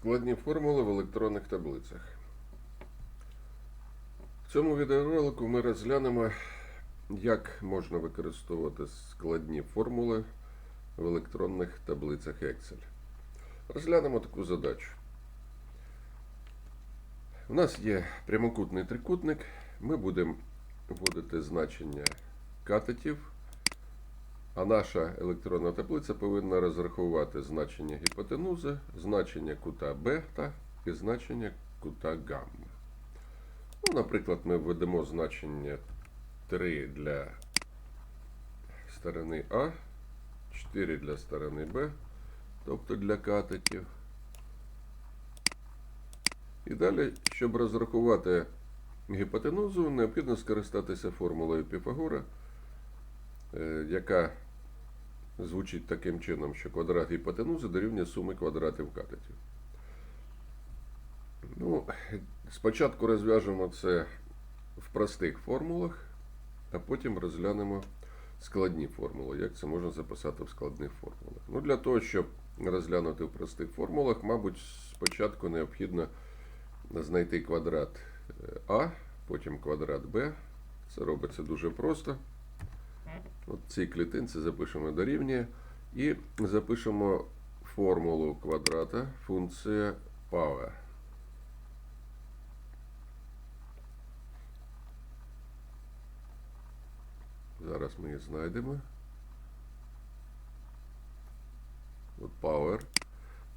Складні формули в електронних таблицях. В цьому відеоролику ми розглянемо, як можна використовувати складні формули в електронних таблицях Excel. Розглянемо таку задачу. У нас є прямокутний трикутник. Ми будемо вводити значення катетів, а наша електронна таблиця повинна розрахувати значення гіпотенузи, значення кута бета і значення кута гамма. Ну, наприклад, ми введемо значення 3 для сторони А, 4 для сторони Б, тобто для катетів. І далі, щоб розрахувати гіпотенузу, необхідно скористатися формулою Піфагора, яка звучить таким чином, що квадрат гіпотенузи дорівнює суми квадратів катетів. Ну, спочатку розв'яжемо це в простих формулах, а потім розглянемо складні формули, як це можна записати в складних формулах. Ну, для того, щоб розглянути в простих формулах, мабуть, спочатку необхідно знайти квадрат е, А, потім квадрат Б. Це робиться дуже просто. От цій клітинці запишемо дорівнює. І запишемо формулу квадрата функція power. Зараз ми її знайдемо. От power.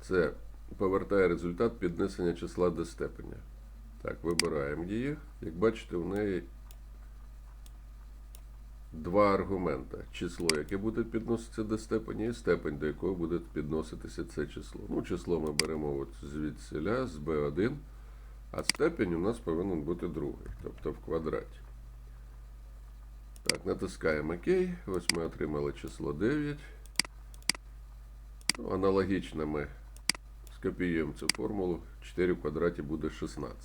Це повертає результат піднесення числа до степеня. Так, вибираємо її. Як бачите, у неї два аргумента. Число, яке буде підноситися до степені, і степень, до якого буде підноситися це число. Ну, число ми беремо от звідсіля, з B1, а степень у нас повинен бути другий, тобто в квадраті. Так, натискаємо ОК. Ось ми отримали число 9. Ну, аналогічно ми скопіюємо цю формулу. 4 в квадраті буде 16.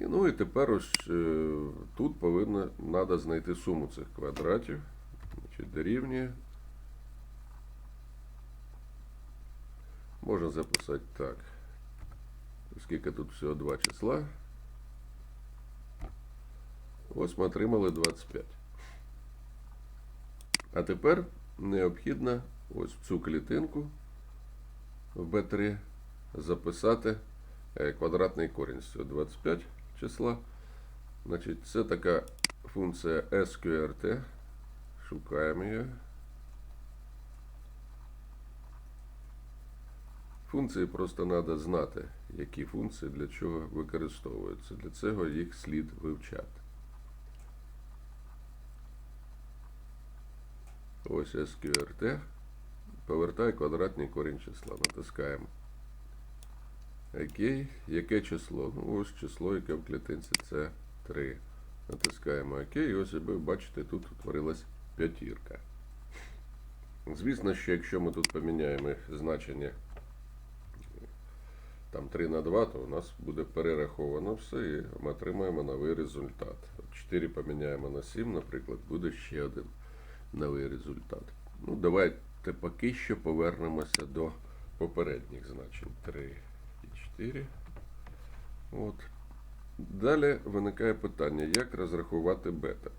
І, ну і тепер ось е, тут повинно треба знайти суму цих квадратів. Значить, дорівнює. Можна записати так. Оскільки тут всього два числа. Ось ми отримали 25. А тепер необхідно ось в цю клітинку в B3 записати е, квадратний корінь з цього 25 числа. Значить, це така функція SQRT. Шукаємо її. Функції просто треба знати, які функції для чого використовуються. Для цього їх слід вивчати. Ось SQRT. Повертай квадратний корінь числа. Натискаємо. Окей. Яке число? Ну, ось число, яке в клітинці, це 3. Натискаємо ОК. І ось ви бачите, тут утворилась п'ятірка. Звісно, що якщо ми тут поміняємо значення там 3 на 2, то у нас буде перераховано все і ми отримаємо новий результат. 4 поміняємо на 7, наприклад, буде ще один новий результат. Ну, давайте поки що повернемося до попередніх значень 3 і 4. От. Далі виникає питання, як розрахувати бета.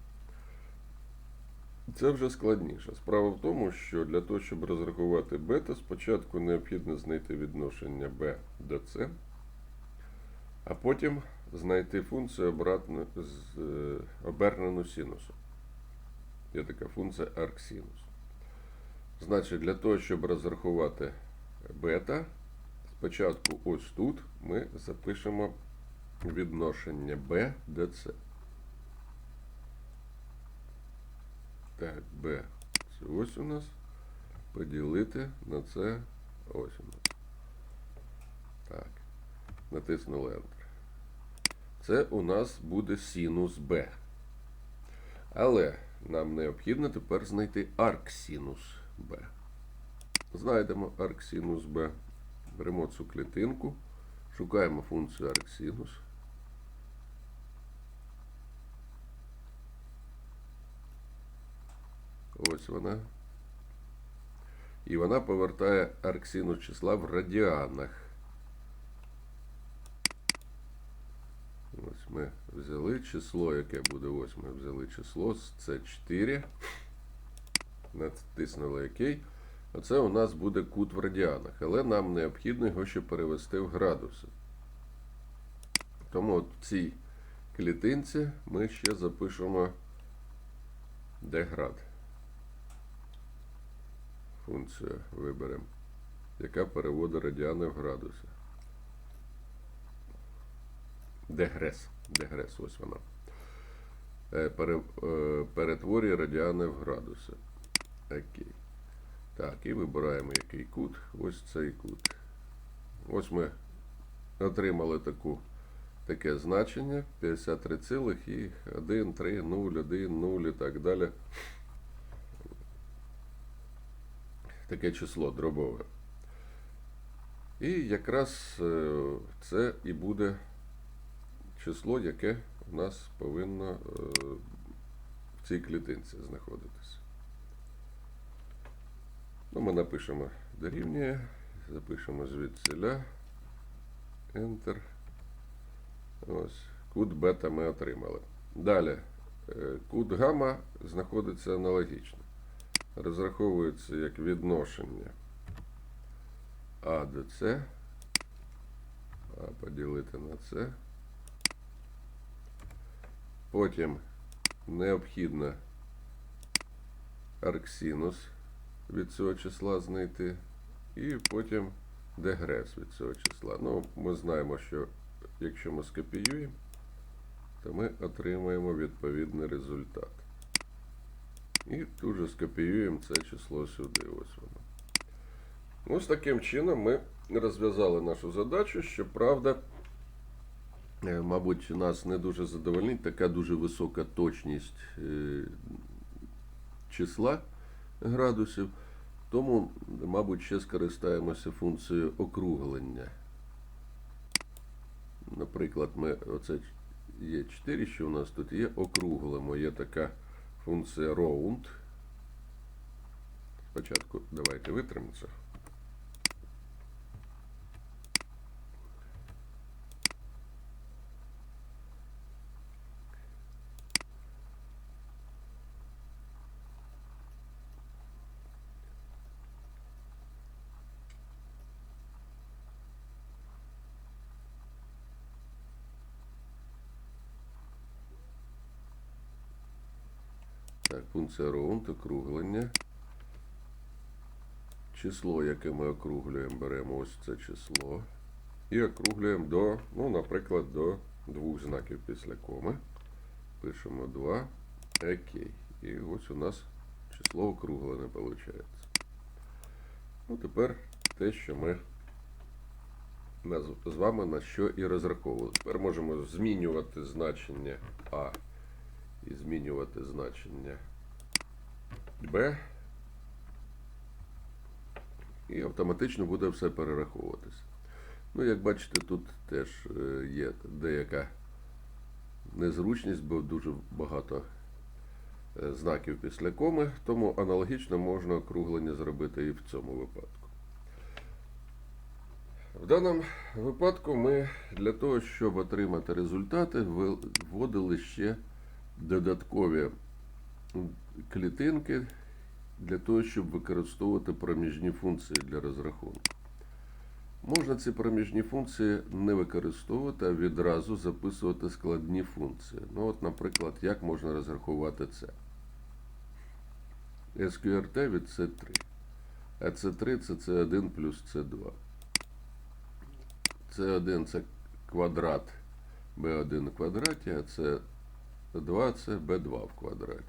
Це вже складніше. Справа в тому, що для того, щоб розрахувати бета, спочатку необхідно знайти відношення b до c, а потім знайти функцію обратно з е, обернену синусом. Є така функція арксинус. Значить, для того, щоб розрахувати бета, спочатку ось тут ми запишемо відношення b до c. Так, b. Це ось у нас. Поділити на це ось у нас. Так. Натиснули Enter. Це у нас буде синус b. Але нам необхідно тепер знайти арксинус b. Знайдемо арксинус b. Беремо цю клітинку, шукаємо функцію арексінус. Ось вона. І вона повертає арксинус числа в радіанах. Ось ми взяли число, яке буде ось ми взяли число, це 4. Натиснули ОК. Оце у нас буде кут в радіанах, але нам необхідно його ще перевести в градуси. Тому от в цій клітинці ми ще запишемо деград. Функцію виберемо, яка переводить радіани в градуси. Дегрес. Дегрес, ось вона. Е, е, Перетворює радіани в градуси. Окей. Так, і вибираємо який кут. Ось цей кут. Ось ми отримали таку, таке значення 53,1, 3, 0, 1, 0 і так далі. Таке число дробове. І якраз е, це і буде число, яке у нас повинно е, в цій клітинці знаходитися. Ну, ми напишемо дорівнює, запишемо звідсиля. Enter. Ось. Кут бета ми отримали. Далі. е, Кут гамма знаходиться аналогічно. Розраховується як відношення А до С. А поділити на С. Потім необхідно арксинус від цього числа знайти. І потім дегрес від цього числа. Ну, ми знаємо, що якщо ми скопіюємо, то ми отримаємо відповідний результат. І тут же скопіюємо це число сюди. Ось воно. Ось таким чином ми розв'язали нашу задачу. Щоправда, е, мабуть, нас не дуже задовольнить така дуже висока точність е, числа градусів. Тому, мабуть, ще скористаємося функцією округлення. Наприклад, ми оце є 4, що у нас тут є, округлимо. Є така функція round. Спочатку давайте витримаємо це. Так, функція round, округлення. Число, яке ми округлюємо, беремо ось це число. І округлюємо до, ну, наприклад, до двох знаків після коми. Пишемо 2. Окей. І ось у нас число округлене виходить. Ну, тепер те, що ми з вами на що і розраховували. Тепер можемо змінювати значення А змінювати значення B. І автоматично буде все перераховуватися. Ну, як бачите, тут теж е, є деяка незручність, бо дуже багато е, знаків після коми, тому аналогічно можна округлення зробити і в цьому випадку. В даному випадку ми для того, щоб отримати результати, вводили ще додаткові клітинки для того, щоб використовувати проміжні функції для розрахунку. Можна ці проміжні функції не використовувати, а відразу записувати складні функції. Ну, от, наприклад, як можна розрахувати це? SQRT від C3. А C3 це C1 плюс C2. C1 це квадрат B1 в квадраті, а це 2 це b2 в квадраті.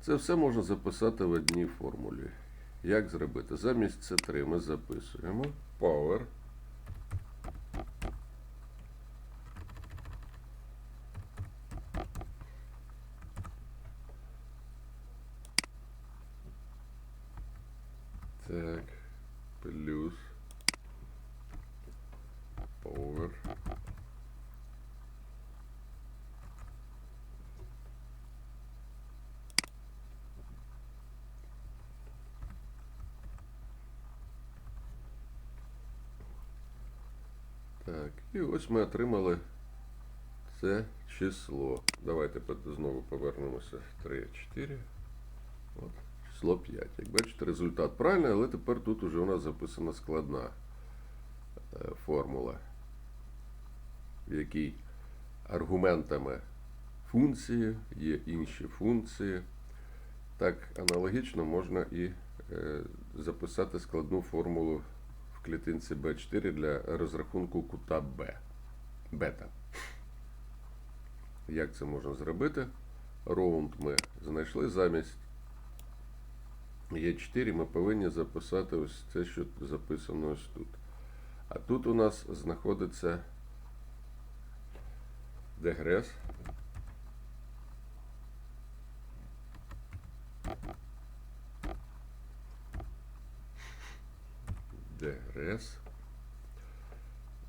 Це все можна записати в одній формулі. Як зробити? Замість C3 ми записуємо power. Так, плюс power. Так, і ось ми отримали це число. Давайте знову повернемося 3, 4. От, число 5. Як бачите, результат правильний, але тепер тут уже у нас записана складна е, формула, в якій аргументами функції є інші функції. Так, аналогічно можна і е, записати складну формулу клітинці B4 для розрахунку кута B. Бета. Як це можна зробити? Роунд ми знайшли замість Е4 ми повинні записати ось це, що записано ось тут. А тут у нас знаходиться дегрес. Дегрес.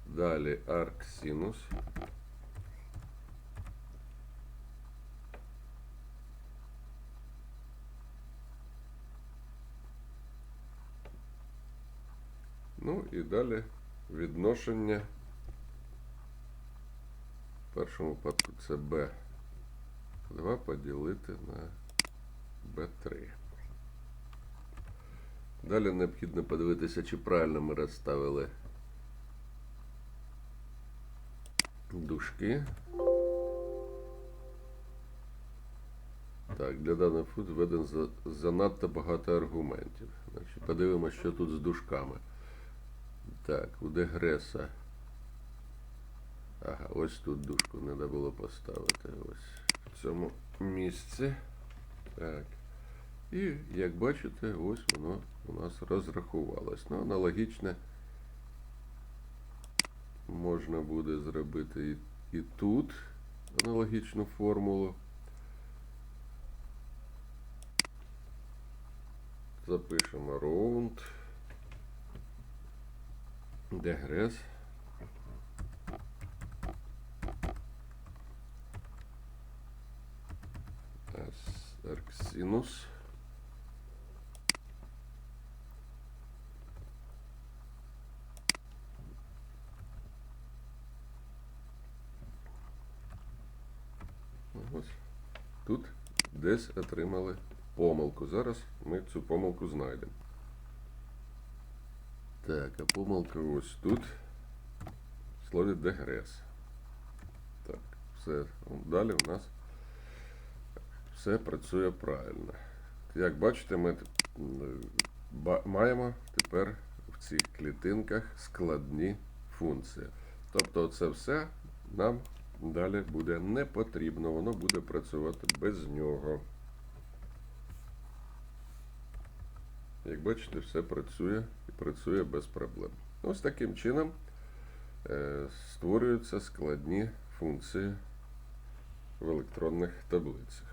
Далі арксинус. Ну і далі відношення. В першому випадку це B2 поділити на B3. Далі необхідно подивитися, чи правильно ми розставили дужки. Так, для даного фуд введено занадто багато аргументів. Значить, подивимося, що тут з дужками. Так, у дегреса. Ага, ось тут дужку треба було поставити. Ось в цьому місці. Так. І як бачите, ось воно у нас розрахувалось. Ну, аналогічне можна буде зробити і, і тут аналогічну формулу. Запишемо round. Дегрес. Арксинус. Ось тут десь отримали помилку. Зараз ми цю помилку знайдемо. Так, а помилка ось тут. В слові дегрес. Так, все. Далі у нас все працює правильно. Як бачите, ми маємо тепер в цих клітинках складні функції. Тобто це все нам далі буде не потрібно, воно буде працювати без нього. Як бачите, все працює і працює без проблем. Ось таким чином е, створюються складні функції в електронних таблицях.